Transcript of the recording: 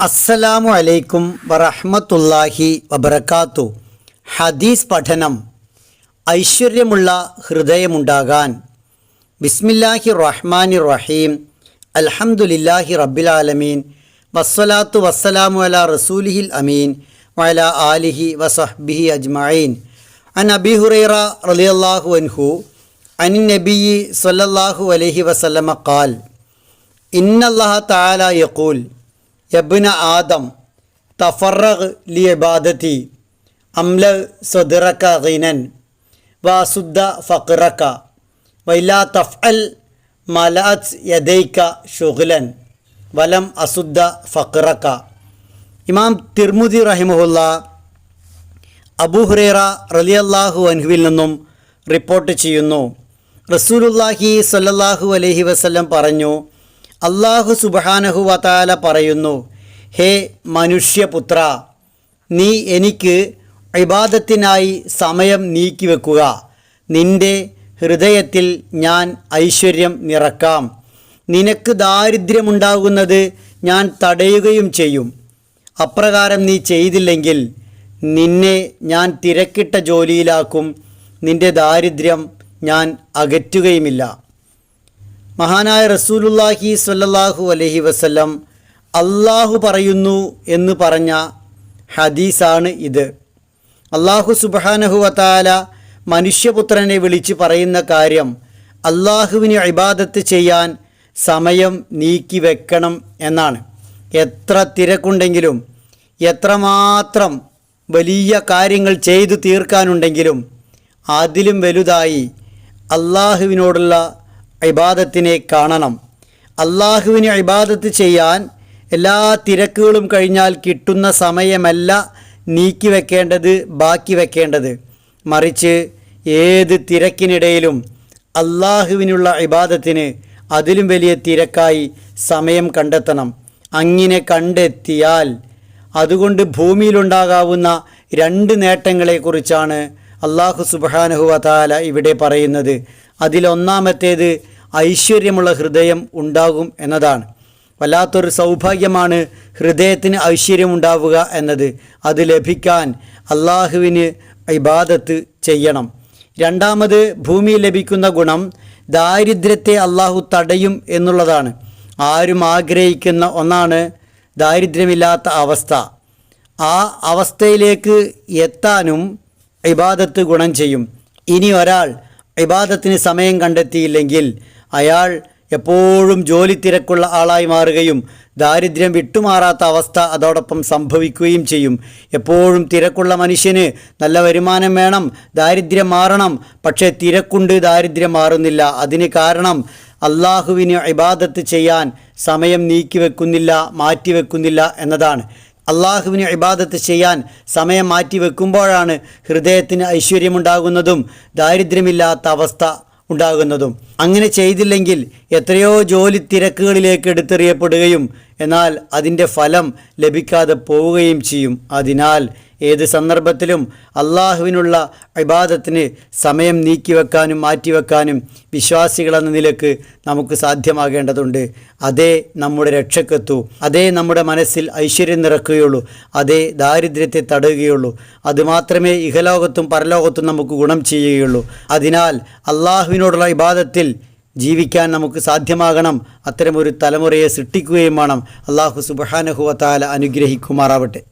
അസ്സലാമു അലൈക്കും വറഹ്മത്തുള്ളാഹി വബർക്കാത്തു ഹദീസ് പഠനം. ഐശ്വര്യമുള്ള ഹൃദയമുണ്ടാകാൻ. ബിസ്മില്ലാഹി റഹ്മാനി റഹീം. അൽഹംദുലില്ലാഹി റബ്ബിൽ ആലമീൻ. വസ്സലാത്തു വസ്സലാമു അലാ റസൂലിഹിൽ അമീൻ. വല ആലിഹി വസഹ്ബിഹി അജ്മഈൻ. അൻ അബി ഹുറൈറ റളിയല്ലാഹു അൻഹു അൻ നബിയി സ്വല്ലല്ലാഹു അലൈഹി വസല്ലമ ഖാൽ. ഇന്നല്ലാഹ തആല യഖൂൽ. യബ്ന ആദം തഫറഖ് ലി ഇബാദതി അംല സദ്റക ഗിനൻ വസുദ്ദ ഫഖറക വൈലാ തഫ്അൽ മലാസ് യദൈക്ക ഷുഗ്ലൻ വലം അസുദ്ദ ഫഖറക ഇമാം തിർമുദി റഹിമുല്ല അബുഹുറേറ റലിയല്ലാഹു അൻഹുവിൽ നിന്നും റിപ്പോർട്ട് ചെയ്യുന്നു. റസൂലുല്ലാഹി സല്ലാഹു അലൈഹി വസല്ലം പറഞ്ഞു അള്ളാഹു സുബാനഹുവതാല പറയുന്നു ഹേ മനുഷ്യപുത്ര നീ എനിക്ക് ഇബാദത്തിനായി സമയം നീക്കിവെക്കുക നിന്റെ ഹൃദയത്തിൽ ഞാൻ ഐശ്വര്യം നിറക്കാം. നിനക്ക് ദാരിദ്ര്യമുണ്ടാകുന്നത് ഞാൻ തടയുകയും ചെയ്യും. അപ്രകാരം നീ ചെയ്തില്ലെങ്കിൽ നിന്നെ ഞാൻ തിരക്കിട്ട ജോലിയിലാക്കും. നിന്റെ ദാരിദ്ര്യം ഞാൻ അകറ്റുകയുമില്ല. മഹാനായ റസൂലുല്ലാഹി സ്വല്ലല്ലാഹു അലഹി വസല്ലം അള്ളാഹു പറയുന്നു എന്ന് പറഞ്ഞ ഹദീസാണ് ഇത്. അള്ളാഹു സുബാനഹു വത്താല മനുഷ്യപുത്രനെ വിളിച്ച് പറയുന്ന കാര്യം അള്ളാഹുവിന് ഇബാദത്ത് ചെയ്യാൻ സമയം നീക്കി വെക്കണം എന്നാണ്. എത്ര തിരക്കുണ്ടെങ്കിലും എത്രമാത്രം വലിയ കാര്യങ്ങൾ ചെയ്തു തീർക്കാനുണ്ടെങ്കിലും അതിലും വലുതായി അള്ളാഹുവിനോടുള്ള ഇബാദത്തിനെ കാണണം. അള്ളാഹുവിന് ഇബാദത്ത് ചെയ്യാൻ എല്ലാ തിരക്കുകളും കഴിഞ്ഞാൽ കിട്ടുന്ന സമയമല്ല നീക്കി വെക്കേണ്ടത് ബാക്കി വെക്കേണ്ടത്. മറിച്ച് ഏത് തിരക്കിനിടയിലും അള്ളാഹുവിനുള്ള ഇബാദത്തിന് അതിലും വലിയ തിരക്കായി സമയം കണ്ടെത്തണം. അങ്ങനെ കണ്ടെത്തിയാൽ അതുകൊണ്ട് ഭൂമിയിലുണ്ടാകാവുന്ന രണ്ട് നേട്ടങ്ങളെക്കുറിച്ചാണ് അള്ളാഹു സുബാനഹുവ താല ഇവിടെ പറയുന്നത്. അതിലൊന്നാമത്തേത് ഐശ്വര്യമുള്ള ഹൃദയം ഉണ്ടാകും എന്നതാണ്. വല്ലാത്തൊരു സൗഭാഗ്യമാണ് ഹൃദയത്തിന് ഐശ്വര്യമുണ്ടാവുക എന്നത്. അത് ലഭിക്കാൻ അള്ളാഹുവിന് ഇബാദത്ത് ചെയ്യണം. രണ്ടാമത് ഭൂമി ലഭിക്കുന്ന ഗുണം ദാരിദ്ര്യത്തെ അള്ളാഹു തടയും എന്നുള്ളതാണ്. ആരും ആഗ്രഹിക്കുന്ന ഒന്നാണ് ദാരിദ്ര്യമില്ലാത്ത അവസ്ഥ. ആ അവസ്ഥയിലേക്ക് എത്താനും ഇബാദത്ത് ഗുണം ചെയ്യും. ഇനി ഒരാൾ ഇബാദത്തിന് സമയം കണ്ടെത്തിയില്ലെങ്കിൽ അയാൾ എപ്പോഴും ജോലി തിരക്കുള്ള ആളായി മാറുകയും ദാരിദ്ര്യം വിട്ടുമാറാത്ത അവസ്ഥ അതോടൊപ്പം സംഭവിക്കുകയും ചെയ്യും. എപ്പോഴും തിരക്കുള്ള മനുഷ്യന് നല്ല വരുമാനം വേണം ദാരിദ്ര്യം മാറണം. പക്ഷേ തിരക്കുണ്ട് ദാരിദ്ര്യം മാറുന്നില്ല. അതിന് കാരണം അള്ളാഹുവിന് ഇബാദത്ത് ചെയ്യാൻ സമയം നീക്കിവെക്കുന്നില്ല മാറ്റിവെക്കുന്നില്ല എന്നതാണ്. അള്ളാഹുവിന് ഇബാദത്ത് ചെയ്യാൻ സമയം മാറ്റി വെക്കുമ്പോഴാണ് ഹൃദയത്തിന് ഐശ്വര്യമുണ്ടാകുന്നതും ദാരിദ്ര്യമില്ലാത്ത അവസ്ഥ ഉണ്ടാകുന്നതും. അങ്ങനെ ചെയ്തില്ലെങ്കിൽ എത്രയോ ജോലി തിരക്കുകളിലേക്ക് എടുത്തെറിയപ്പെടുകയും എന്നാൽ അതിന്റെ ഫലം ലഭിക്കാതെ പോവുകയും ചെയ്യും. അതിനാൽ ഏത് സന്ദർഭത്തിലും അള്ളാഹുവിനുള്ള ഇബാദത്തിന് സമയം നീക്കിവെക്കാനും മാറ്റിവെക്കാനും വിശ്വാസികളെന്ന നിലയ്ക്ക് നമുക്ക് സാധ്യമാകേണ്ടതുണ്ട്. അതേ നമ്മുടെ രക്ഷക്കെത്തൂ. അതേ നമ്മുടെ മനസ്സിൽ ഐശ്വര്യം നിറക്കുകയുള്ളൂ. അതേ ദാരിദ്ര്യത്തെ തടയുകയുള്ളൂ. അതുമാത്രമേ ഇഹലോകത്തും പരലോകത്തും നമുക്ക് ഗുണം ചെയ്യുകയുള്ളൂ. അതിനാൽ അള്ളാഹുവിനോടുള്ള ഇബാദത്തിൽ ജീവിക്കാൻ നമുക്ക് സാധ്യമാകണം. അത്തരമൊരു തലമുറയെ സൃഷ്ടിക്കുകയും വേണം. അള്ളാഹു സുബാനഹുവത്താല അനുഗ്രഹിക്കുമാറാവട്ടെ.